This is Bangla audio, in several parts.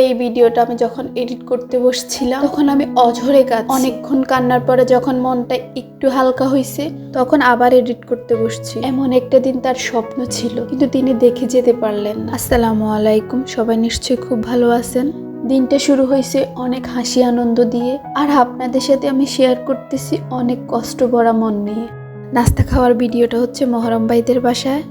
এই ভিডিওটা আমি যখন এডিট করতে বসছিলাম, তখন আমি অঝরে কাজ অনেকক্ষণ কান্নার পরে যখন মনটা একটু হালকা হয়েছে তখন আবার এডিট করতে বসছি। এমন একটা দিন তার স্বপ্ন ছিল, কিন্তু তিনি দেখে যেতে পারলেন আসসালামু আলাইকুম, সবাই নিশ্চয়ই খুব ভালো আছেন? দিনটা শুরু হয়েছে অনেক হাসি আনন্দ দিয়ে, আর আপনাদের সাথে আমি শেয়ার করতেছি অনেক কষ্ট ভরা মন নিয়ে। নাস্তা খাওয়ার ভিডিওটা হচ্ছে মহরম ভাইদের বাসায়।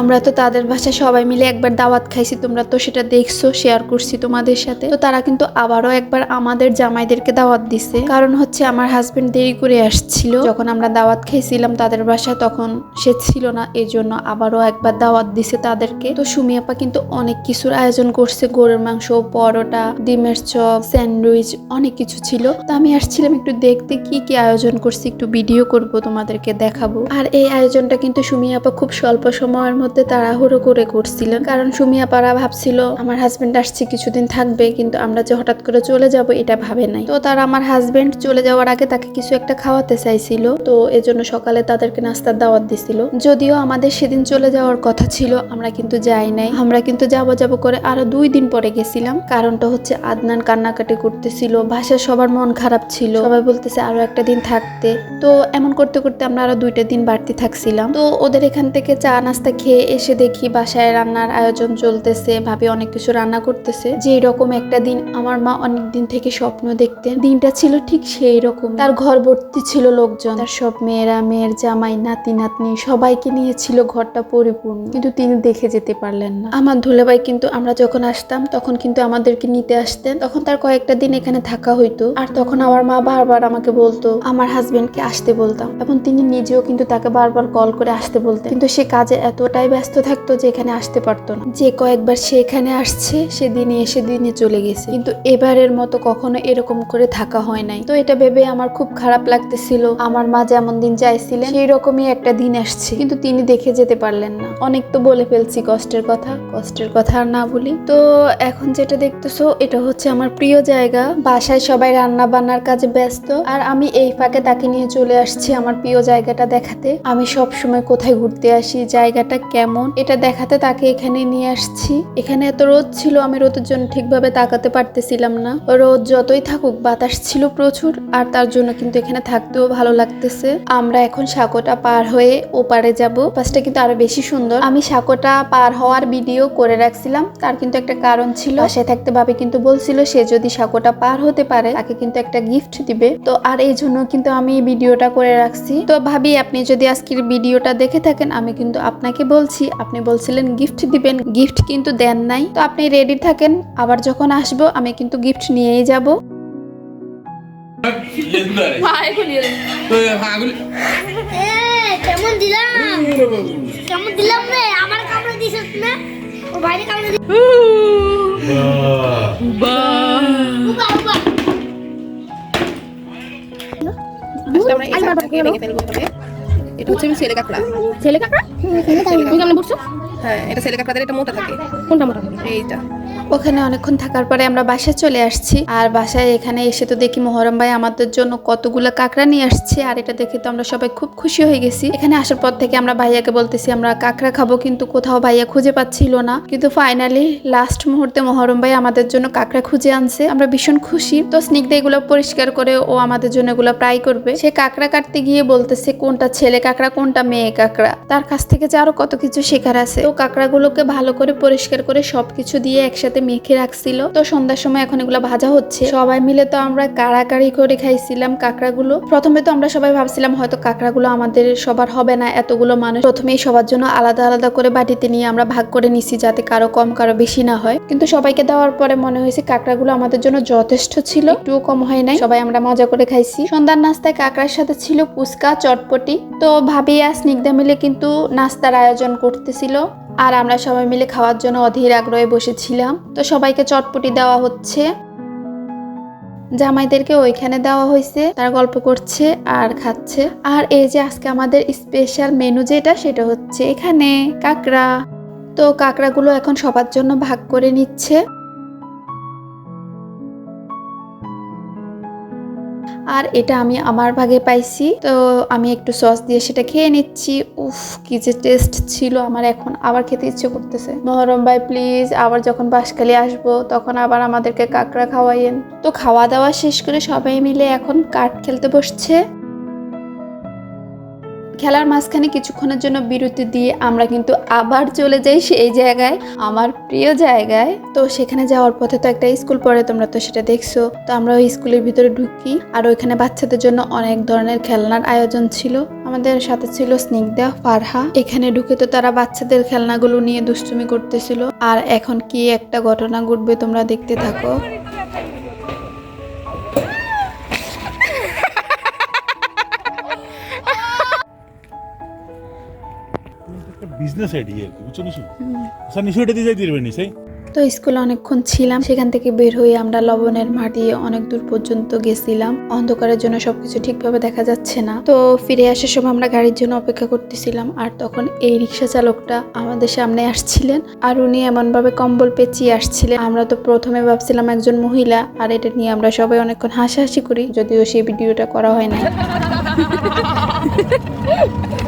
আমরা তো তাদের বাসায় সবাই মিলে একবার দাওয়াত খাইছি, তোমরা তো সেটা দেখছ শেয়ার করছি তোমাদের সাথে। তো তারা কিন্তু আবারও একবার আমাদের জামাইদেরকে দাওয়াত দিছে। কারণ হচ্ছে আমার হাজবেন্ড দেরি করে আসছিল। যখন আমরা দাওয়াত খাইছিলাম তাদের বাসায়, তখন সে ছিল না এই জন্য আবারও একবার দাওয়াত দিছে তাদেরকে। তো সুমি আপা কিন্তু অনেক কিছুর আয়োজন করছে, গরুর মাংস, পরোটা, ডিমের চপ, স্যান্ডউইচ, অনেক কিছু ছিল। তো আমি আসছিলাম একটু দেখতে, কি কি আয়োজন করছি একটু ভিডিও করব, তোমাদেরকে দেখাবো। আর এই আয়োজনটা কিন্তু সুমি আপা খুব স্বল্প সময়ের মধ্যে তাড়াহুড়ো করে করছিলেন। কারণ সুমি আপারা ভাবছিল, আমার হাজবেন্ড আসছে, কিছুদিন থাকবে, কিন্তু আমরা যে হঠাৎ করে চলে যাব, এটা ভাবে নাই। তো তারা আমার হাজবেন্ড চলে যাওয়ার আগে তাকে কিছু একটা খাওয়াতে চাইছিল। তো এজন্য সকালে তাদেরকে নাস্তার দাওয়াত দিছিল। যদিও আমাদের সেদিন চলে যাওয়ার কথা ছিল, আমরা কিন্তু যাই নাই। আমরা কিন্তু যাব যাব করে আরও দুই দিন পরে গেছিলাম। কারণটা হচ্ছে, আদনান কান্নাকাটি করতেছিল, বাসায় সবার মন খারাপ ছিল। সবাই বলতেছে, আরও একটা দিন থাকতে। তো এমন করতে করতে আমরা আরও দুইটা দিন বাড়তি থাকছিলাম। তো ওদের এখান থেকে চা নাস্তা খেয়ে এসে দেখি বাসায় রান্নার আয়োজন চলতেছে, ভাবি অনেক কিছু রান্না করতেছে। যে এরকম একটা দিন আমার মা অনেক দিন থেকে স্বপ্ন দেখতেন। দিনটা ছিল ঠিক সেই রকম। তার ঘর ভর্তি ছিল লোকজন। তার সব মেয়েরা, মেয়ের জামাই, নাতি, নাতনি সবাইকে নিয়ে ছিল ঘরটা পরিপূর্ণ। কিন্তু তিনি দেখে যেতে পারলেন না। আমার ধুলেভাই কিন্তু আমরা যখন আসতাম, তখন কিন্তু আমাদেরকে নিতে আসতেন। তখন তার কয়েকটা দিন এখানে থাকা হইতো। আর তখন আমার মা বারবার আমাকে বলতো, আমার হাজবেন্ডকে আসতে বলতাম। এবং তিনি নিজেও কিন্তু তাকে বারবার কল করে আসতে বলতেন। কিন্তু সে কাজে এতটাই ব্যস্ত থাকতো যে এখানে আসতে পারতো না। যে কয়েকবার সে এখানে আসছে, সে দিনে এসে দিনে চলে গেছে। কিন্তু এবারের মতো কখনো এরকম করে থাকা হয় নাই। তো এটা ভেবে আমার খুব খারাপ লাগতেছিল। আমার মা যেমন দিন চাইছিলেন সেই রকমই একটা দিন আসছে। কিন্তু তিনি দেখে যেতে পারলেন না। অনেক তো বলে ফেলছি কষ্টের কথা কষ্টের কথা আর না বলি। তো এখন যেটা দেখতেছো, এটা হচ্ছে আমার প্রিয় জায়গা। বাসায় সবাই রান্না বান্নার কাজে ব্যস্ত। আর আমি এই ফাঁকে তাকে নিয়ে চলে আসছি আমার প্রিয় জায়গাটা দেখাতে। আমি সব সময় কোথায় ঘুরতে আসি, জায়গাটা কেমন? এটা দেখাতে তাকে এখানে নিয়ে আসছি। এখানে এত রোদ ছিল, আমি রোদের জন্য ঠিকভাবে তাকাতে পারতেছিলাম না। রোদ যতই থাকুক, বাতাস ছিল প্রচুর, আর তার জন্য কিন্তু এখানে থাকতেও ভালো লাগতেছে। আমরা এখন সাঁকোটা পার হয়ে ওপারে যাব। পাশটা কিন্তু আরও বেশি সুন্দর। আমি সাঁকোটা পার হওয়ার ভিডিও করে রাখছিলাম। তার কিন্তু একটা কারণ ছিল। সে থাকতে ভাবে কিন্তু বলছিল, সে যদি সাঁকোটা পার হতে পারে, তাকে কিন্তু একটা গিফট দিবে। তো আর এই জন্য কিন্তু আমি ভিডিওটা করে রাখছি। তো ভাবি, আপনি যদি আজকের ভিডিওটা দেখে থাকেন, আমি কিন্তু আপনাকে বলছি আপনি বলছিলেন গিফট দিবেন। গিফট কিন্তু দেন নাই। তো আপনি রেডি থাকেন আবার যখন আসব আমি কিন্তু গিফট নিয়েই যাব। আমরা এই কেমন দিলাম? রে? আমার কামড়ে এটা হচ্ছে ছেলে কাঁকড়া। ছেলে কাঁকড়া? তুমি কেমন বুঝছ? হ্যাঁ এটা ছেলে কাঁকড়াদের এটা মোটা থাকে। কোনটা মোটা? থাকে এইটা। ওখানে অনেকক্ষণ থাকার পরে আমরা বাসায় চলে আসছি। আর বাসায় এখানে এসে তো দেখি মোহরম ভাই আমাদের জন্য কতগুলো কাঁকড়া নিয়ে আসছে। আর এটা দেখে তো আমরা সবাই খুব খুশি হয়ে গেছি। এখানে আসার পর থেকে আমরা ভাইয়াকে বলতেছি, আমরা কাঁকড়া খাব কিন্তু কোথাও ভাইয়া খুঁজে পাচ্ছিল না। কিন্তু ফাইনালি লাস্ট মুহূর্তে মোহরম ভাই আমাদের জন্য কাঁকড়া খুঁজে আনছে। আমরা ভীষণ খুশি। তো স্নিগ্ধা এগুলো পরিষ্কার করে ও আমাদের জন্য এগুলো প্রায় করবে। সে কাঁকড়া কাটতে গিয়ে বলতেছে, কোনটা ছেলে কাঁকড়া, কোনটা মেয়ে কাঁকড়া? তার কাছ থেকে যে আরও কত কিছু শেখার আছে। তো কাঁকড়াগুলোকে ভালো করে পরিষ্কার করে সবকিছু দিয়ে একসাথে মেখে রাখছিল। তো সন্ধ্যার সময় এখন এগুলো ভাজা হচ্ছে। সবাই মিলে তো আমরা কাড়াকাড়ি করে খাইছিলাম কাঁকড়াগুলো। প্রথমে তো আমরা সবাই ভাবছিলাম হয়তো কাঁকড়াগুলো আমাদের সবার হবে না, এতগুলো মানুষ। প্রথমেই সবার জন্য আলাদা আলাদা করে বাটিতে নিয়ে আমরা ভাগ করে নিছি যাতে কারও কম, কারও বেশি না হয়। কিন্তু সবাইকে দেওয়ার পরে মনে হয়েছে কাঁকড়াগুলো আমাদের জন্য যথেষ্ট ছিল। একটুও কম হয় নাই। সবাই আমরা মজা করে খাইছি। সন্ধ্যার নাস্তায় কাঁকড়ার সাথে ছিল ফুচকা, চটপটি। তো ভাবি স্নিগ্ধা মিলে কিন্তু নাস্তার আয়োজন করতেছিল। আর আমরা সবাই মিলে খাওয়ার জন্য অধীর আগ্রহে বসেছিলাম। তো সবাইকে চটপটি দেওয়া হচ্ছে। জামাইদেরকে ওইখানে দেওয়া হয়েছে। তারা গল্প করছে আর খাচ্ছে। আর এই যে আজকে আমাদের স্পেশাল মেনু যেটা, সেটা হচ্ছে এখানে কাঁকড়া। তো কাঁকড়াগুলো এখন সবার জন্য ভাগ করে নিচ্ছে। আর এটা আমি আমার ভাগে পাইছি। তো আমি একটু সস দিয়ে সেটা খেয়ে নিচ্ছি। উফ, কি যে টেস্ট ছিল আমার এখন। আবার খেতে ইচ্ছে করতেছে। মহরম ভাই প্লিজ আবার যখন বাঁশখালী আসব, তখন আবার আমাদেরকে কাঁকড়া খাওয়াইয়েন। তো খাওয়া দাওয়া শেষ করে সবাই মিলে এখন কাঠ খেলতে বসছে। খেলার মাঝখানে কিছুক্ষণের জন্য বিরতি দিয়ে আমরা কিন্তু আবার চলে যাই সেই জায়গায়, আমার প্রিয় জায়গায়। তো সেখানে যাওয়ার পথে তো একটা স্কুল পড়ে, তোমরা তো সেটা দেখছ। তো আমরা ওই স্কুলের ভিতরে ঢুকি আর ওইখানে বাচ্চাদের জন্য অনেক ধরনের খেলনার আয়োজন ছিল। আমাদের সাথে ছিল স্নিগ্ধা, ফারহা। এখানে ঢুকে তো তারা বাচ্চাদের খেলনাগুলো নিয়ে দুষ্টুমি করতেছিল। আর এখন কি একটা ঘটনা ঘটবে তোমরা দেখতে থাকো। বিজনেস আইডিয়া আর কি বুঝছ নিশু? আচ্ছা নিশু এটা দিয়ে যাই নিশাই তো স্কুলে অনেকক্ষণ ছিলাম সেখান থেকে বের হয়ে আমরা লবণের মাঠ দিয়ে অনেক দূর পর্যন্ত গেছিলাম। অন্ধকারের জন্য সবকিছু ঠিকভাবে দেখা যাচ্ছে না। তো ফিরে আসার সময় আমরা গাড়ির জন্য অপেক্ষা করতেছিলাম আর তখন এই রিক্সা চালকটা আমাদের সামনে আসছিলেন আর উনি এমনভাবে কম্বল পেঁচিয়ে আসছিলেন। আমরা তো প্রথমে ভাবছিলাম একজন মহিলা আর এটা নিয়ে আমরা সবাই অনেকক্ষণ হাসাহাসি করি যদিও সেই ভিডিওটা করা হয় না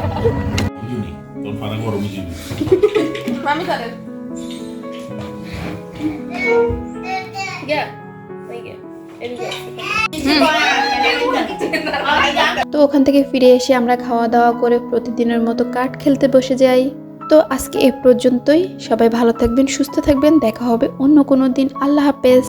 ওই গিয়া। এদিকে তো ওখান থেকে ফিরে এসে আমরা খাওয়া দাওয়া করে প্রতিদিনের মতো কাঠ খেলতে বসে যাই। তো আজকে এ পর্যন্তই। সবাই ভালো থাকবেন সুস্থ থাকবেন। দেখা হবে অন্য কোনো দিন। আল্লাহ হাফেজ।